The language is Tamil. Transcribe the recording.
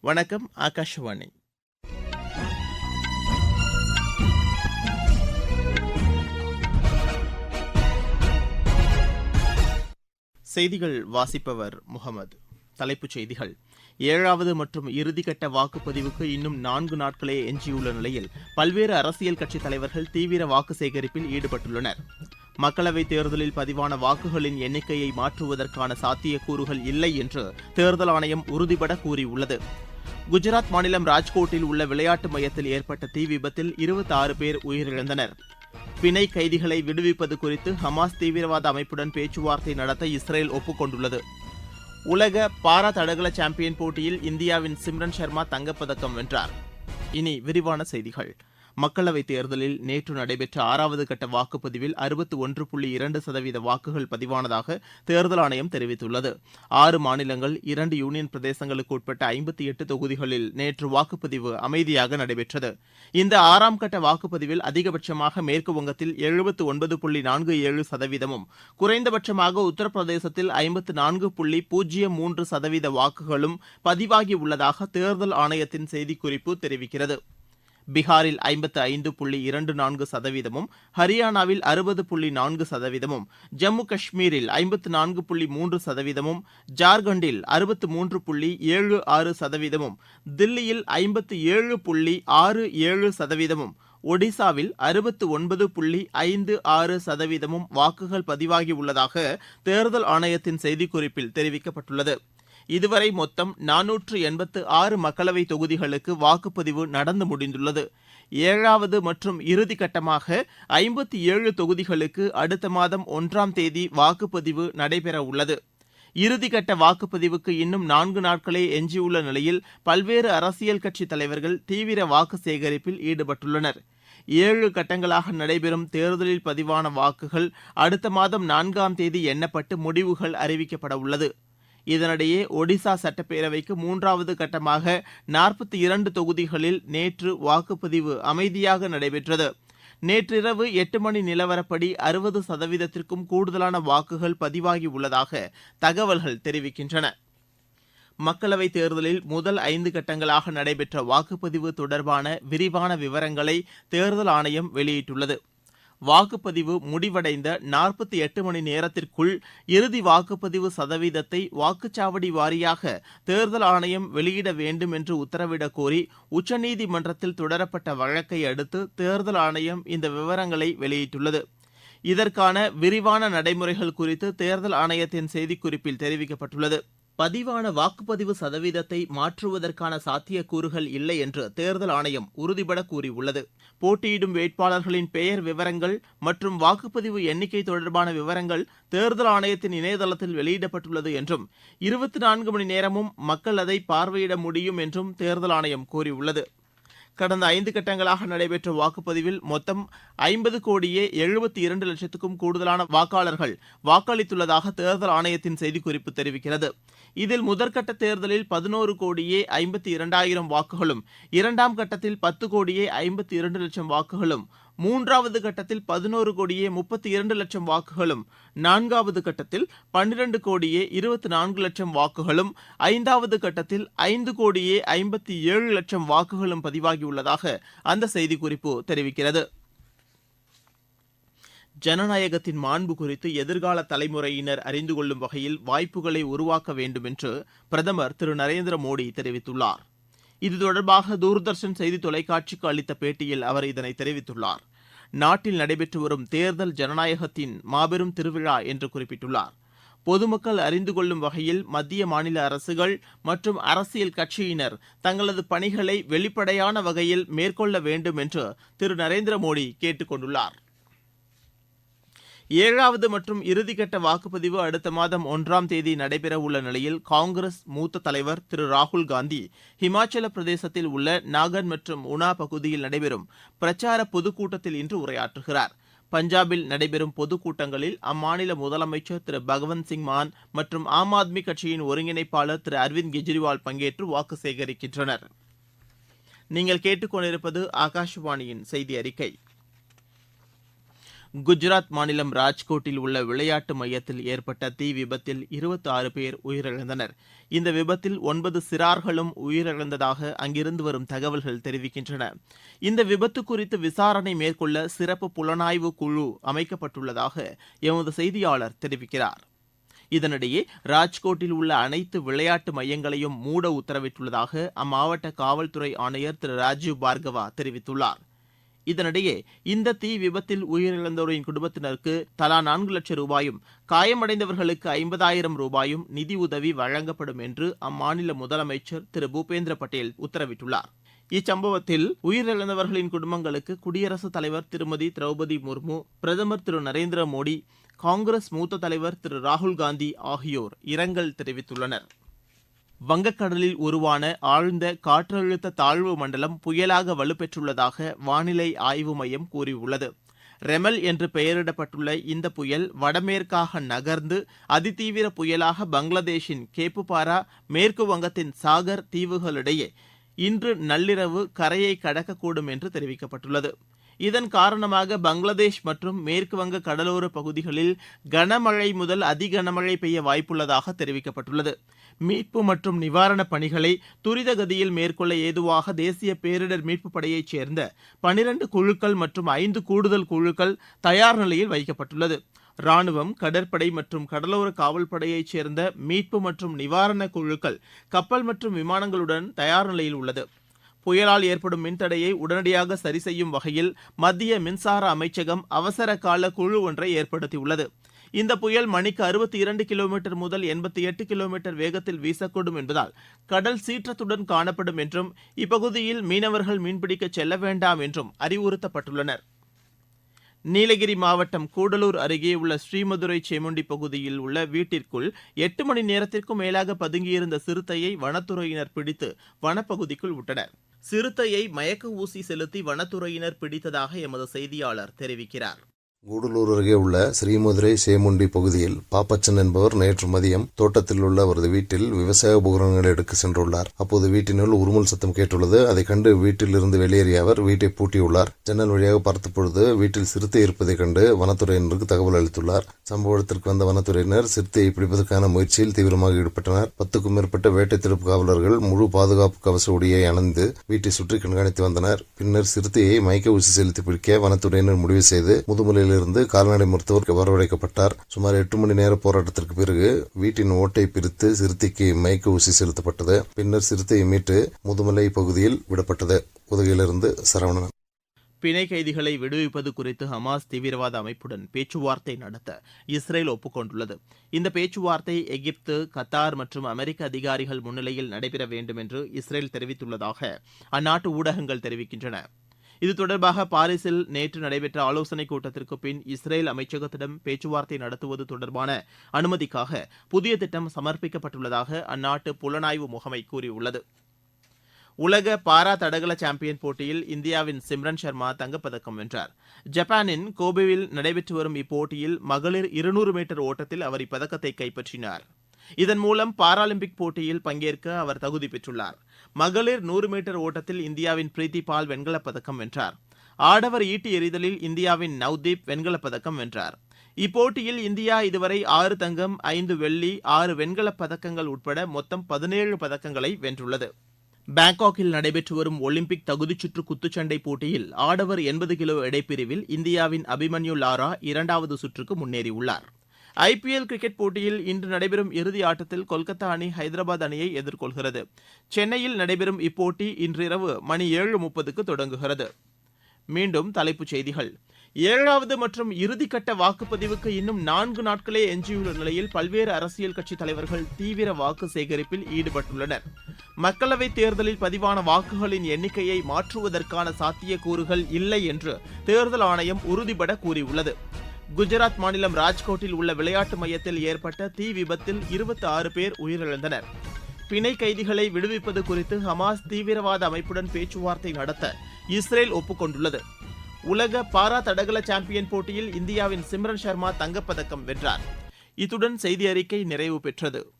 வணக்கம் ஆகாஷவாணி. செய்திகள் வாசிப்பவர் முகமது. தலைப்புச் செய்திகள். ஏழாவது மற்றும் இறுதிக்கட்ட வாக்குப்பதிவுக்கு இன்னும் நான்கு நாட்களே எஞ்சியுள்ள நிலையில் பல்வேறு அரசியல் கட்சித் தலைவர்கள் தீவிர வாக்கு சேகரிப்பில் ஈடுபட்டுள்ளனர். மக்களவைத் தேர்தலில் பதிவான வாக்குகளின் எண்ணிக்கையை மாற்றுவதற்கான சாத்தியக்கூறுகள் இல்லை என்று தேர்தல் ஆணையம் உறுதிபட கூறியுள்ளது. குஜராத் மாநிலம் ராஜ்கோட்டில் உள்ள விளையாட்டு மையத்தில் ஏற்பட்ட தீ விபத்தில் இருபத்தி ஆறு பேர் உயிரிழந்தனர். பிணை கைதிகளை விடுவிப்பது குறித்து ஹமாஸ் தீவிரவாத அமைப்புடன் பேச்சுவார்த்தை நடத்த இஸ்ரேல் ஒப்புக்கொண்டுள்ளது. உலக பாரா தடகள சாம்பியன் போட்டியில் இந்தியாவின் சிம்ரன் சர்மா தங்கப்பதக்கம் வென்றார். இனி விரிவான செய்திகள். மக்களவைத் தேர்தலில் நேற்று நடைபெற்ற ஆறாவது கட்ட வாக்குப்பதிவில் அறுபத்து ஒன்று புள்ளி இரண்டு சதவீத வாக்குகள் பதிவானதாக தேர்தல் ஆணையம் தெரிவித்துள்ளது. ஆறு மாநிலங்கள் இரண்டு யூனியன் பிரதேசங்களுக்கு உட்பட்ட ஐம்பத்தி எட்டு தொகுதிகளில் நேற்று வாக்குப்பதிவு அமைதியாக நடைபெற்றது. இந்த ஆறாம் கட்ட வாக்குப்பதிவில் அதிகபட்சமாக மேற்குவங்கத்தில் எழுபத்து ஒன்பது புள்ளி நான்கு ஏழு சதவீதமும் குறைந்தபட்சமாக உத்தரப்பிரதேசத்தில் ஐம்பத்து நான்கு புள்ளி பூஜ்ஜியம் மூன்று சதவீத வாக்குகளும் பதிவாகியுள்ளதாக தேர்தல் ஆணையத்தின் செய்திக்குறிப்பு தெரிவிக்கிறது. பீகாரில் ஐம்பத்து ஐந்து புள்ளி இரண்டு நான்கு சதவீதமும் ஹரியானாவில் அறுபது புள்ளி நான்கு சதவீதமும் ஜம்மு காஷ்மீரில் ஐம்பத்து நான்கு புள்ளி மூன்று சதவீதமும் ஜார்க்கண்டில் அறுபத்து மூன்று புள்ளி ஏழு ஆறு சதவீதமும் தில்லியில் ஐம்பத்து ஏழு புள்ளி ஆறு ஏழு சதவீதமும் ஒடிசாவில் அறுபத்து ஒன்பது புள்ளி ஐந்து ஆறு சதவீதமும் வாக்குகள் பதிவாகியுள்ளதாக தேர்தல் ஆணையத்தின் செய்திக்குறிப்பில் தெரிவிக்கப்பட்டுள்ளது. இதுவரை மொத்தம் நானூற்று எண்பத்து ஆறு மக்களவை தொகுதிகளுக்கு வாக்குப்பதிவு நடந்து முடிந்துள்ளது. ஏழாவது மற்றும் இறுதி கட்டமாக ஐம்பத்தி ஏழு தொகுதிகளுக்கு அடுத்த மாதம் ஒன்றாம் தேதி வாக்குப்பதிவு நடைபெற உள்ளது. இறுதிக்கட்ட வாக்குப்பதிவுக்கு இன்னும் நான்கு நாட்களே எஞ்சியுள்ள நிலையில் பல்வேறு அரசியல் கட்சித் தலைவர்கள் தீவிர வாக்கு சேகரிப்பில் ஈடுபட்டுள்ளனர். ஏழு கட்டங்களாக நடைபெறும் தேர்தலில் பதிவான வாக்குகள் அடுத்த மாதம் நான்காம் தேதி எண்ணப்பட்டு முடிவுகள் அறிவிக்கப்பட உள்ளது. இதனிடையே ஒடிசா சட்டப்பேரவைக்கு மூன்றாவது கட்டமாக நாற்பத்தி இரண்டு தொகுதிகளில் நேற்று வாக்குப்பதிவு அமைதியாக நடைபெற்றது. நேற்றிரவு எட்டு மணி நிலவரப்படி அறுபது சதவீதத்திற்கும் கூடுதலான வாக்குகள் பதிவாகியுள்ளதாக தகவல்கள் தெரிவிக்கின்றன. மக்களவைத் தேர்தலில் முதல் ஐந்து கட்டங்களாக நடைபெற்ற வாக்குப்பதிவு தொடர்பான விரிவான விவரங்களை தேர்தல் ஆணையம் வெளியிட்டுள்ளது. வாக்குப்பதிவு முடிவடைந்த நாற்பத்தி எட்டு மணி நேரத்திற்குள் இறுதி வாக்குப்பதிவு சதவீதத்தை வாக்குச்சாவடி வாரியாக தேர்தல் ஆணையம் வெளியிட வேண்டும் என்று உத்தரவிடக் கோரி உச்சநீதிமன்றத்தில் தொடரப்பட்ட வழக்கை அடுத்து தேர்தல் ஆணையம் இந்த விவரங்களை வெளியிட்டுள்ளது. இதற்கான விரிவான நடைமுறைகள் குறித்து தேர்தல் ஆணையத்தின் செய்திக்குறிப்பில் தெரிவிக்கப்பட்டுள்ளது. பதிவான வாக்குப்பதிவு சதவீதத்தை மாற்றுவதற்கான சாத்தியக்கூறுகள் இல்லை என்று தேர்தல் ஆணையம் உறுதிபட கூறியுள்ளது. போட்டியிடும் வேட்பாளர்களின் பெயர் விவரங்கள் மற்றும் வாக்குப்பதிவு எண்ணிக்கை தொடர்பான விவரங்கள் தேர்தல் ஆணையத்தின் இணையதளத்தில் வெளியிடப்பட்டுள்ளது என்றும் இருபத்தி நான்கு மணி நேரமும் மக்கள் அதை பார்வையிட முடியும் என்றும் தேர்தல் ஆணையம் கூறியுள்ளது. கடந்த ஐந்து கட்டங்களாக நடைபெற்ற வாக்குப்பதிவில் மொத்தம் ஐம்பது கோடியே எழுபத்தி இரண்டு லட்சத்துக்கும் கூடுதலான வாக்காளர்கள் வாக்களித்துள்ளதாக தேர்தல் ஆணையத்தின் செய்திக்குறிப்பு தெரிவிக்கிறது. இதில் முதற்கட்ட தேர்தலில் பதினோரு கோடியே ஐம்பத்தி இரண்டாயிரம் வாக்குகளும் இரண்டாம் கட்டத்தில் பத்து கோடியே ஐம்பத்தி இரண்டு லட்சம் வாக்குகளும் மூன்றாவது கட்டத்தில் பதினோரு கோடியே முப்பத்தி இரண்டு லட்சம் வாக்குகளும் நான்காவது கட்டத்தில் பன்னிரண்டு கோடியே இருபத்தி நான்கு லட்சம் வாக்குகளும் ஐந்தாவது கட்டத்தில் ஐந்து கோடியே ஐம்பத்தி ஏழு லட்சம் வாக்குகளும் பதிவாகியுள்ளதாக அந்த செய்திக்குறிப்பு தெரிவிக்கிறது. ஜனநாயகத்தின் மாண்பு குறித்து எதிர்கால தலைமுறையினர் அறிந்து கொள்ளும் வகையில் வாய்ப்புகளை உருவாக்க வேண்டும் என்று பிரதமர் திரு நரேந்திர மோடி தெரிவித்துள்ளார். இது தொடர்பாக தூர்தர்ஷன் செய்தி தொலைக்காட்சிக்கு அளித்த பேட்டியில் அவர் இதனை தெரிவித்துள்ளார். நாட்டில் நடைபெற்று வரும் தேர்தல் ஜனநாயகத்தின் மாபெரும் திருவிழா என்று குறிப்பிட்டுள்ளார். பொதுமக்கள் அறிந்து கொள்ளும் வகையில் மத்திய மாநில அரசுகள் மற்றும் அரசியல் கட்சியினர் தங்களது பணிகளை வெளிப்படையான வகையில் மேற்கொள்ள வேண்டும் என்று திரு. நரேந்திர மோடி கேட்டுக் கொண்டுள்ளார் ஏழாவது மற்றும் இறுதிக்கட்ட வாக்குப்பதிவு அடுத்த மாதம் ஒன்றாம் தேதி நடைபெறவுள்ள நிலையில் காங்கிரஸ் மூத்த தலைவர் திரு ராகுல் காந்தி ஹிமாச்சல பிரதேசத்தில் உள்ள நாகன் மற்றும் உனா பகுதியில் நடைபெறும் பிரச்சார பொதுக்கூட்டத்தில் இன்று உரையாற்றுகிறார். பஞ்சாபில் நடைபெறும் பொதுக்கூட்டங்களில் அம்மாநில முதலமைச்சர் திரு பகவந்த் சிங் மான் மற்றும் ஆம் ஆத்மி கட்சியின் ஒருங்கிணைப்பாளர் திரு அரவிந்த் கெஜ்ரிவால் பங்கேற்று வாக்கு சேகரிக்கின்றனர். நீங்கள் கேட்டுக்கொண்டிருப்பது ஆகாஷவாணியின் செய்தி அறிக்கை. குஜராத் மாநிலம் ராஜ்கோட்டில் உள்ள விளையாட்டு மையத்தில் ஏற்பட்ட தீ விபத்தில் இருபத்தி ஆறு பேர் உயிரிழந்தனர். இந்த விபத்தில் ஒன்பது சிறார்களும் உயிரிழந்ததாக அங்கிருந்து வரும் தகவல்கள் தெரிவிக்கின்றன. இந்த விபத்து குறித்து விசாரணை மேற்கொள்ள சிறப்பு புலனாய்வு குழு அமைக்கப்பட்டுள்ளதாக எமது செய்தியாளர் தெரிவிக்கிறார். இதனிடையே ராஜ்கோட்டில் உள்ள அனைத்து விளையாட்டு மையங்களையும் மூட உத்தரவிட்டுள்ளதாக அம்மாவட்ட காவல்துறை ஆணையர் திரு. ராஜீவ் பார்கவா தெரிவித்துள்ளார். இதனிடையே இந்த தீ விபத்தில் உயிரிழந்தோரின் குடும்பத்தினருக்கு தலா நான்கு லட்சம் ரூபாயும் காயமடைந்தவர்களுக்கு ஐம்பதாயிரம் ரூபாயும் நிதி உதவி வழங்கப்படும் என்று அம்மாநில முதலமைச்சர் திரு. பூபேந்திர பட்டேல் உத்தரவிட்டுள்ளார். இச்சம்பவத்தில் உயிரிழந்தவர்களின் குடும்பங்களுக்கு குடியரசுத் தலைவர் திருமதி திரௌபதி முர்மு பிரதமர் திரு. நரேந்திர மோடி காங்கிரஸ் மூத்த தலைவர் திரு. ராகுல் காந்தி ஆகியோர் இரங்கல் தெரிவித்துள்ளனர். வங்கக்கடலில் உருவான ஆழ்ந்த காற்றழுத்த தாழ்வு மண்டலம் புயலாக வலுப்பெற்றுள்ளதாக வானிலை ஆய்வு மையம் கூறியுள்ளது. ரெமல் என்று பெயரிடப்பட்டுள்ள இந்த புயல் வடமேற்காக நகர்ந்து அதிதீவிர புயலாக பங்களாதேஷின் கேப்புபாரா மேற்கு வங்கத்தின் சாகர் தீவுகளிடையே இன்று நள்ளிரவு கரையை கடக்கக்கூடும் என்று தெரிவிக்கப்பட்டுள்ளது. இதன் காரணமாக பங்களாதேஷ் மற்றும் மேற்கு வங்க கடலோர பகுதிகளில் கனமழை முதல் அதிகனமழை பெய்ய வாய்ப்புள்ளதாக தெரிவிக்கப்பட்டுள்ளது. மீட்பு மற்றும் நிவாரணப் பணிகளை துரித கதியில் மேற்கொள்ள ஏதுவாக தேசிய பேரிடர் மீட்புப் படையைச் சேர்ந்த பனிரண்டு குழுக்கள் மற்றும் ஐந்து கூடுதல் குழுக்கள் தயார் நிலையில் வைக்கப்பட்டுள்ளது. ராணுவம் கடற்படை மற்றும் கடலோர காவல்படையைச் சேர்ந்த மீட்பு மற்றும் நிவாரண குழுக்கள் கப்பல் மற்றும் விமானங்களுடன் தயார் நிலையில் உள்ளது. புயலால் ஏற்படும் மின்தடையை உடனடியாக சரி செய்யும் வகையில் மத்திய மின்சார அமைச்சகம் அவசர கால குழு ஒன்றை ஏற்படுத்தியுள்ளது. இந்த புயல் மணிக்கு அறுபத்தி இரண்டு கிலோமீட்டர் முதல் எண்பத்தி எட்டு கிலோமீட்டர் வேகத்தில் வீசக்கூடும் என்பதால் கடல் சீற்றத்துடன் காணப்படும் என்றும் இப்பகுதியில் மீனவர்கள் மீன்பிடிக்க செல்ல வேண்டாம் என்றும் அறிவுறுத்தப்பட்டுள்ளனர். நீலகிரி மாவட்டம் கூடலூர் அருகே உள்ள ஸ்ரீமதுரை சேமுண்டி பகுதியில் உள்ள வீட்டிற்குள் எட்டு மணி நேரத்திற்கும் மேலாக பதுங்கியிருந்த சிறுத்தையை வனத்துறையினர் பிடித்து வனப்பகுதிக்குள் விட்டனர். சிறுத்தையை மயக்க ஊசி செலுத்தி வனத்துறையினர் பிடித்ததாக எமது செய்தியாளர் தெரிவிக்கிறார். கூடலூர் அருகே உள்ள ஸ்ரீமதுரை சேமுண்டி பகுதியில் பாப்பச்சன் என்பவர் நேற்று மதியம் தோட்டத்தில் உள்ள அவரது வீட்டில் விவசாய உபகரணங்களை எடுக்க சென்றுள்ளார். அப்போது வீட்டினுள் உருமல் சத்தம் கேட்டுள்ளது. அதை கண்டு வீட்டில் இருந்து வெளியேறிய அவர் வீட்டை பூட்டியுள்ளார். ஜன்னல் வழியாக பார்த்த பொழுது வீட்டில் சிறுத்தை இருப்பதைக் கண்டு வனத்துறையினருக்கு தகவல் அளித்துள்ளார். சம்பவ இடத்திற்கு வந்த வனத்துறையினர் சிறுத்தையை பிடிப்பதற்கான முயற்சியில் தீவிரமாக ஈடுபட்டனர். பத்துக்கும் மேற்பட்ட வேட்டை தடுப்பு காவலர்கள் முழு பாதுகாப்பு கவச உடையை அணிந்து வீட்டை சுற்றி கண்காணித்து வந்தனர். பின்னர் சிறுத்தையை மயக்க ஊசி செலுத்தி பிடிக்க வனத்துறையினர் முடிவு செய்து முதுமலையில் இருந்து கால்நடை மருத்துவர் வரவழைக்கப்பட்டார். சுமார் எட்டு மணி நேர போராட்டத்திற்கு பிறகு வீட்டின் ஓட்டை பிரித்து சிறுத்தைக்கு மயக்க ஊசி செலுத்தப்பட்டது. பின்னர் சிறுத்தையை மீட்டு முதுமலை பகுதியில் விடப்பட்டது. உதகையிலிருந்து சரவணன். பிணை கைதிகளை விடுவிப்பது குறித்து ஹமாஸ் தீவிரவாத அமைப்புடன் பேச்சுவார்த்தை நடத்த இஸ்ரேல் ஒப்புக்கொண்டுள்ளது. இந்த பேச்சுவார்த்தை எகிப்து கத்தார் மற்றும் அமெரிக்க அதிகாரிகள் முன்னிலையில் நடைபெற வேண்டும் என்று இஸ்ரேல் தெரிவித்துள்ளதாக அந்நாட்டு ஊடகங்கள் தெரிவிக்கின்றன. இது தொடர்பாக பாரிஸில் நேற்று நடைபெற்ற ஆலோசனைக் கூட்டத்திற்கு பின் இஸ்ரேல் அமைச்சகத்திடம் பேச்சுவார்த்தை நடத்துவது தொடர்பான அனுமதிக்காக புதிய திட்டம் சமர்ப்பிக்கப்பட்டுள்ளதாக அந்நாட்டு புலனாய்வு முகமை கூறியுள்ளது. உலக பாரா தடகள சாம்பியன் போட்டியில் இந்தியாவின் சிம்ரன் சர்மா தங்கப்பதக்கம் வென்றார். ஜப்பானின் கோபேவில் நடைபெற்று வரும் இப்போட்டியில் மகளிர் இருநூறு மீட்டர் ஓட்டத்தில் அவர் இப்பதக்கத்தை கைப்பற்றினார். இதன் மூலம் பாராலிம்பிக் போட்டியில் பங்கேற்க அவர் தகுதி பெற்றுள்ளார். மகளிர் நூறு மீட்டர் ஓட்டத்தில் இந்தியாவின் பிரீத்தி பால் வெண்கலப் பதக்கம் வென்றார். ஆடவர் ஈட்டி எறிதலில் இந்தியாவின் நவ்தீப் வெண்கலப் பதக்கம் வென்றார். இப்போட்டியில் இந்தியா இதுவரை ஆறு தங்கம் ஐந்து வெள்ளி ஆறு வெண்கலப் பதக்கங்கள் உட்பட மொத்தம் பதினேழு பதக்கங்களை வென்றுள்ளது. பாங்காக்கில் நடைபெற்று வரும் ஒலிம்பிக் தகுதிச்சுற்று குத்துச்சண்டை போட்டியில் ஆடவர் எண்பது கிலோ எடைப்பிரிவில் இந்தியாவின் அபிமன்யு லாரா இரண்டாவது சுற்றுக்கு முன்னேறியுள்ளார். ஐபிஎல் கிரிக்கெட் போட்டியில் இன்று நடைபெறும் இறுதி ஆட்டத்தில் கொல்கத்தா அணி ஹைதராபாத் அணியை எதிர்கொள்கிறது. சென்னையில் நடைபெறும் இப்போட்டி இன்றிரவு மணி ஏழு முப்பதுக்கு தொடங்குகிறது. மீண்டும் தலைப்புச் செய்திகள். ஏழாவது மற்றும் இறுதிக்கட்ட வாக்குப்பதிவுக்கு இன்னும் நான்கு நாட்களே எஞ்சியுள்ள நிலையில் பல்வேறு அரசியல் கட்சித் தலைவர்கள் தீவிர வாக்கு சேகரிப்பில் ஈடுபட்டுள்ளனர். மக்களவைத் தேர்தலில் பதிவான வாக்குகளின் எண்ணிக்கையை மாற்றுவதற்கான சாத்தியக்கூறுகள் இல்லை என்று தேர்தல் ஆணையம் உறுதிபட கூறியுள்ளது. குஜராத் மாநிலம் ராஜ்கோட்டில் உள்ள விளையாட்டு மையத்தில் ஏற்பட்ட தீ விபத்தில் இருபத்தி ஆறு பேர் உயிரிழந்தனர். பிணை கைதிகளை விடுவிப்பது குறித்து ஹமாஸ் தீவிரவாத அமைப்புடன் பேச்சுவார்த்தை நடத்த இஸ்ரேல் ஒப்புக்கொண்டுள்ளது. உலக பாரா தடகள சாம்பியன் போட்டியில் இந்தியாவின் சிம்ரன் சர்மா தங்கப்பதக்கம் வென்றார். இத்துடன் செய்தி அறிக்கை நிறைவு பெற்றது.